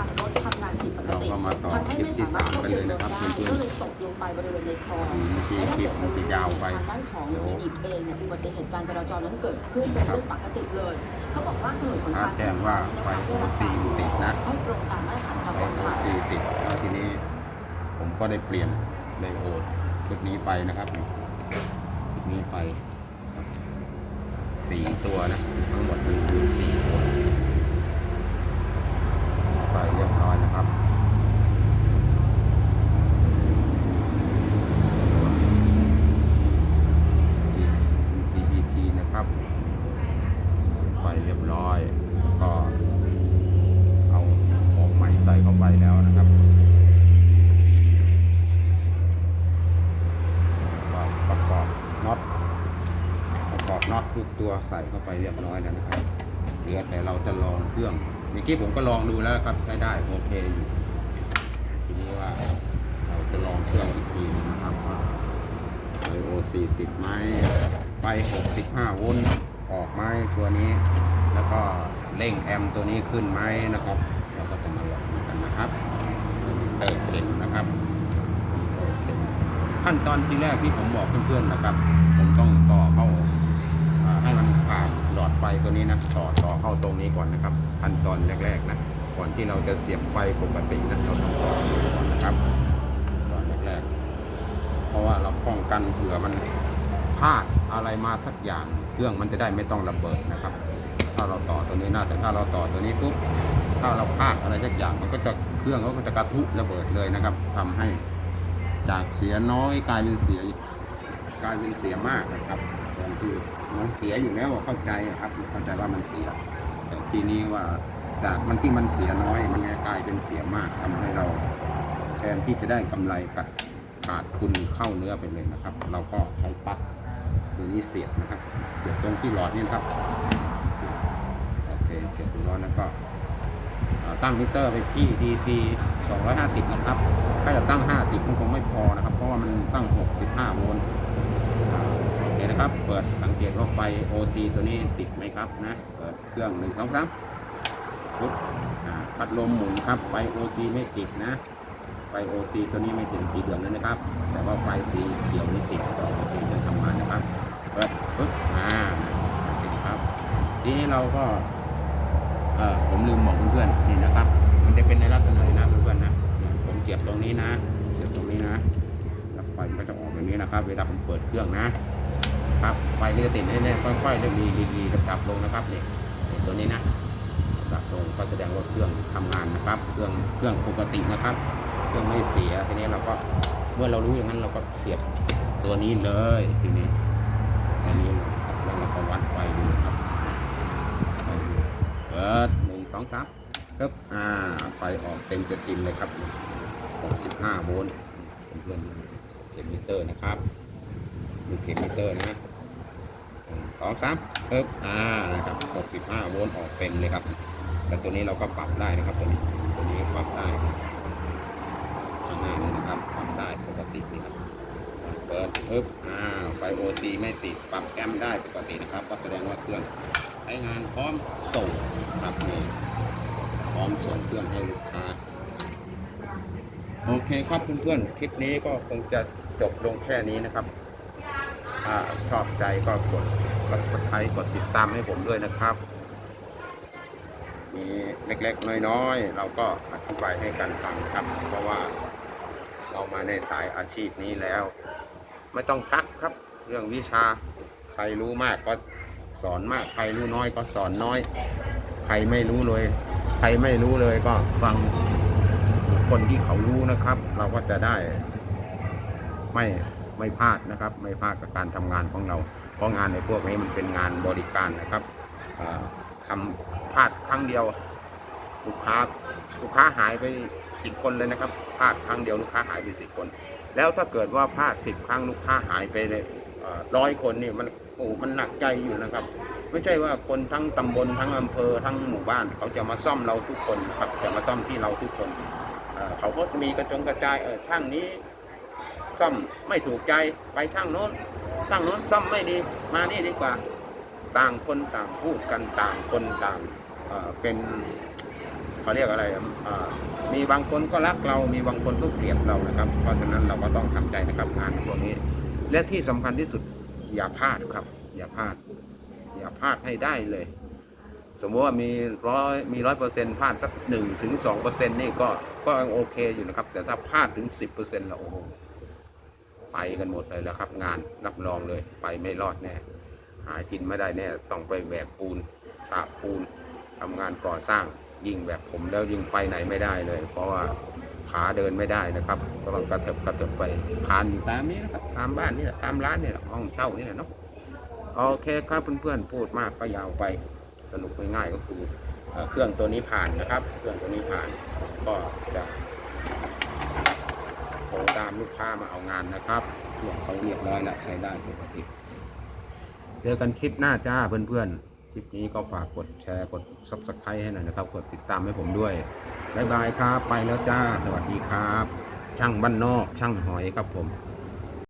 างรถทำงานผิดปกติเราก็มาต่อทำให้ไม่สามารถควบคุมรถได้คลิปที่สามกันเลยนะครับเพื่อนๆก็เลยตกลงไปบริเวณในคลองอืมเมื่อกี้และถ้าคลิเกิปดมันจะยาวไปทางด้านของเดี๋ยวอียิปต์เองเนี่ยอุบัติเหตุการจราจรนั้นเกิดขึ้นเป็นเรื่องปกติเลยเขาบอกว่าถนนหนทางแจ้งว่าไฟโอซีติดนะให้ตรงตามมาตรฐานความปลอดโอภัยซีติดแล้วทีนี้ ผมก็ได้เปลี่ยนไดโอดชุดนี้ไปนะครับชุดนี้ไปครับสี่ตัวนะทั้งหมดมันคือสี่ตัว ไปเรียบร้อยนะครับ PPT นะครับไปเรียบร้อย ก็เอาของใหม่ใส่เข้าไปแล้วนะครับประกอบน็อตประกอบน็อตทุกตัวใส่เข้าไปเรียบร้อยแล้วนะครับ เหลือแต่เราจะลองเครื่อง เมื่อกี้ผมก็ลองดูแล้วครับใช้ได้โอเคอยู่ทีนี้ว่าเราจะลองเครื่องอีกทีนะครับว่าไอโอซีติดไหมไฟ65 โวลต์ออกไหมตัวนี้ แล้วก็เร่งแอมตัวนี้ขึ้นไหมนะครับ เราก็จะมาลองกันนะครับเติมเข็มนะครับขั้นตอนที่แรกที่ผมบอกเพื่อนๆนะครับ ผมต้องต่อเข้าอ่าให้มันผ่านหลอด ไฟตัวนี้นะต่อต่อเข้าตรงนี้ก่อนนะครับขั้นตอนแรกๆนะก่อนที่เราจะเสียบไฟปกตินะเราต้องต่อตรงนี้ก่อนนะครับตอนแรกๆเพราะว่าเราป้องกันเผื่อมันพลาดอะไรมาสักอย่าง เครื่องมันจะได้ไม่ต้องระเบิดนะครับ ถ้าเราต่อตัวนี้นะแต่ถ้าเราต่อตัวนี้ปุ๊บถ้าเราพลาดอะไรสักอย่างมันก็จะเครื่องก็จะกระทุระเบิดเลยนะครับทำให้จากเสียน้อยกลายเป็นเสียกลายเป็นเสียมากนะครับ มันเสียอยู่แล้วเข้าใจอะครับเข้าใจว่ามันเสีย แต่ทีนี้ว่าจากมันที่มันเสียน้อย มันกลายเป็นเสียมากทำให้เราแทนที่จะได้กำไรกัดขาดทุนเข้าเนื้อไปเลยนะครับ เราก็ใช้ปั๊กตัวนี้เสียบนะครับ เสียบตรงที่หลอดนี่นะครับโอเคเสียบตรงร้อนแล้วก็ตั้งมิเตอร์ไปที่ DC 250นะครับ ถ้าจะตั้ง 50มันคงไม่พอนะครับ เพราะว่ามันตั้ง 65 โวลต์ อ่าโอเคนะครับ เปิดสังเกตว่าไฟ OC ตัวนี้ติดไหมครับนะ เปิดเครื่องหนึ่งสองสามปุ๊บพัดลมหมุนครับ ไฟ OC ไม่ติดนะ ไฟ OC ตัวนี้ไม่ถึงสีเหลืองเลยนะครับ แต่ว่าไฟสีเขียวนี่ติดก็โอเคจะทำงานนะครับ เปิดปึ๊บ อ่าติดครับ ทีนี้เราก็ เออผมลืมบอกเพื่อนๆนี่นะครับ มันจะเป็นในลักษณะนี้นะเพื่อนๆนะ ผมเสียบตรงนี้นะ เสียบตรงนี้นะแล้วไฟมันก็จะออกแบบนี้นะครับ เวลาผมเปิดเครื่องนะ ครับไฟก็จะติดแน่ๆค่อยๆเริ่มมีดีๆดับลงนะครับเนี่ยตัวนี้นะดับลงก็แสดงว่าเครื่องทำงานนะครับ เครื่องเครื่องปกตินะครับ เครื่องไม่เสียทีนี้เราก็เมื่อเรารู้อย่างนั้นเราก็เสียบตัวนี้เลยทีนี้ตัวนี้นะครับแล้วเราก็วัดไฟดูนะครับเปิดหนึ่งสองสามครับอ่าไฟออกเต็มสตรีมเลยครับ65โวลต์เพื่อนเข็มมิเตอร์นะครับดูเข็มมิเตอร์นะ สองสามครับอ่านะครับ65โวลต์ออกเต็มเลยครับ แต่ตัวนี้เราก็ปรับได้นะครับ ตัวนี้ตัวนี้ปรับได้ข้างหน้านี้นะครับปรับได้ปกตินี่ครับเปิดปึ๊บอ่าไฟโอซีไม่ติดปรับแอมได้ปกตินะครับ ก็แสดงว่าเครื่องใช้งานพร้อมส่งครับนี่พร้อมส่งเครื่องให้ลูกค้าโอเคครับเพื่อนๆ คลิปนี้ก็คงจะจบลงแค่นี้นะครับอ่าชอบใจก็กด subscribe กดติดตามให้ผมด้วยนะครับ มีเล็กๆ น้อยๆ เราก็อธิบายให้กันฟังครับ เพราะว่าเรามาในสายอาชีพนี้แล้ว ไม่ต้องกักครับ เรื่องวิชาใครรู้มากก็สอนมากใครรู้น้อยก็สอนน้อย ใครไม่รู้เลย ใครไม่รู้เลยก็ฟังคนที่เขารู้นะครับ เราก็จะได้ไม่ ไม่พลาดนะครับ ไม่พลาดกับการทำงานของเราเพราะงานในพวกนี้มันเป็นงานบริการนะครับอ่าทำพลาดครั้งเดียวลูกค้าลูกค้าหายไปสิบคนเลยนะครับพลาดครั้งเดียวลูกค้าหายไปสิบคน แล้วถ้าเกิดว่าพลาดสิบครั้งลูกค้าหายไปเลยร้อยคนนี่มันโอ้มันหนักใจอยู่นะครับ ไม่ใช่ว่าคนทั้งตำบลทั้งอำเภอทั้งหมู่บ้าน เขาจะมาซ่อมเราทุกคนครับจะมาซ่อมที่เราทุกคนเอ่อเขาก็มีกระจงกระจายเออช่างนี้ ซ่อมไม่ถูกใจไปช่างโน้นช่างโน้นซ่อมไม่ดีมานี่ดีกว่า ต่างคนต่างพูดกันต่างคนต่างเเป็นเขาเรียกอะไรอะอ่ามีบางคนก็รักเรา มีบางคนก็เกลียดเรานะครับ เพราะฉะนั้นเราก็ต้องทำใจนะครับงานพวกนี้ และที่สำคัญที่สุดอย่าพลาดครับ อย่าพลาด อย่าพลาดให้ได้เลย สมมติว่ามีร้อยมีร้อยเปอร์เซ็นต์พลาดสักหนึ่งถึงสองเปอร์เซ็นต์นี่ก็ก็โอเคอยู่นะครับ แต่ถ้าพลาดถึงสิบเปอร์เซ็นต์ล้วโอ้โห ไปกันหมดเลยแล้วครับ งานรับรองเลยไปไม่รอดแน่ หากินไม่ได้แน่ต้องไปแบกปูนฉาบปูนทำงานก่อสร้างยิ่งแบบผมแล้วยิ่งไปไหนไม่ได้เลย เพราะว่าขาเดินไม่ได้นะครับก็ต้องกระเถิบกระเถิบไปคานอยู่ตามนี้นะครับตามบ้านนี่แหละตามร้านนี่แหละห้องเช่านี่แหละเนาะโอเคครับเพื่อนๆพูดมากก็ยาวไปสรุปง่ายๆก็คือเอ่อเครื่องตัวนี้ผ่านนะครับ เครื่องตัวนี้ผ่านก็จะ ขอตามลูกค้ามาเอางานนะครับตรวจเขาเรียบร้อยแล้วใช้ได้ปกติ เจอกันคลิปหน้าจ้าเพื่อนๆ คลิปนี้ก็ฝากกดแชร์กดซับสไครต์ให้หน่อยนะครับ กดติดตามให้ผมด้วยบ๊ายบายครับ ไปแล้วจ้า สวัสดีครับ ช่างบ้านนอก ช่างหอยครับผม